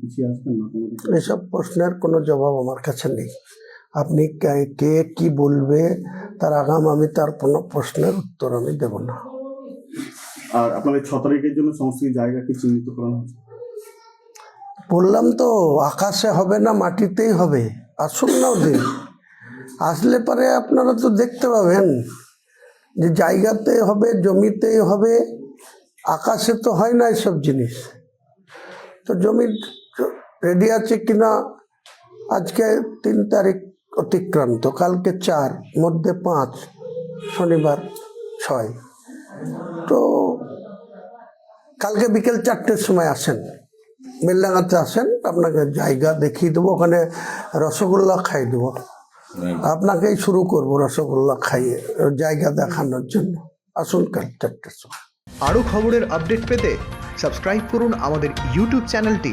পিছিয়ে আসবেন না? এসব প্রশ্নের কোনো জবাব আমার কাছে নেই। আপনি কে- কে বলবে তার আগাম আমি তার কোনো প্রশ্নের উত্তর আমি দেব না। আর আপনাদের ছ তারিখের জন্য সমস্ত কিছু জায়গা কি চিহ্নিত করানো হচ্ছে বললাম তো আকাশে হবে না মাটিতেই হবে। আসুন না ওদিন আসলে পরে আপনারা তো দেখতে পাবেন যে জায়গাতে হবে জমিতেই হবে। আকাশে তো হয় না এসব জিনিস। তো জমি রেডি আছে কিনা আজকে তিন তারিখ অতিক্রান্ত কালকে চার মধ্যে পাঁচ শনিবার ছয়। তো কালকে বিকেল চারটের সময় আসেন বেলডাঙ্গাতে আসেন আপনাকে জায়গা দেখিয়ে দেবো ওখানে রসগোল্লা খাই দেবো। আপনাকেই শুরু করব রসগোল্লা খাইয়ে জায়গা দেখানোর জন্য। আসুন কাল চারটের সময়। আরও খবরের আপডেট পেতে সাবস্ক্রাইব করুন আমাদের ইউটিউব চ্যানেলটি।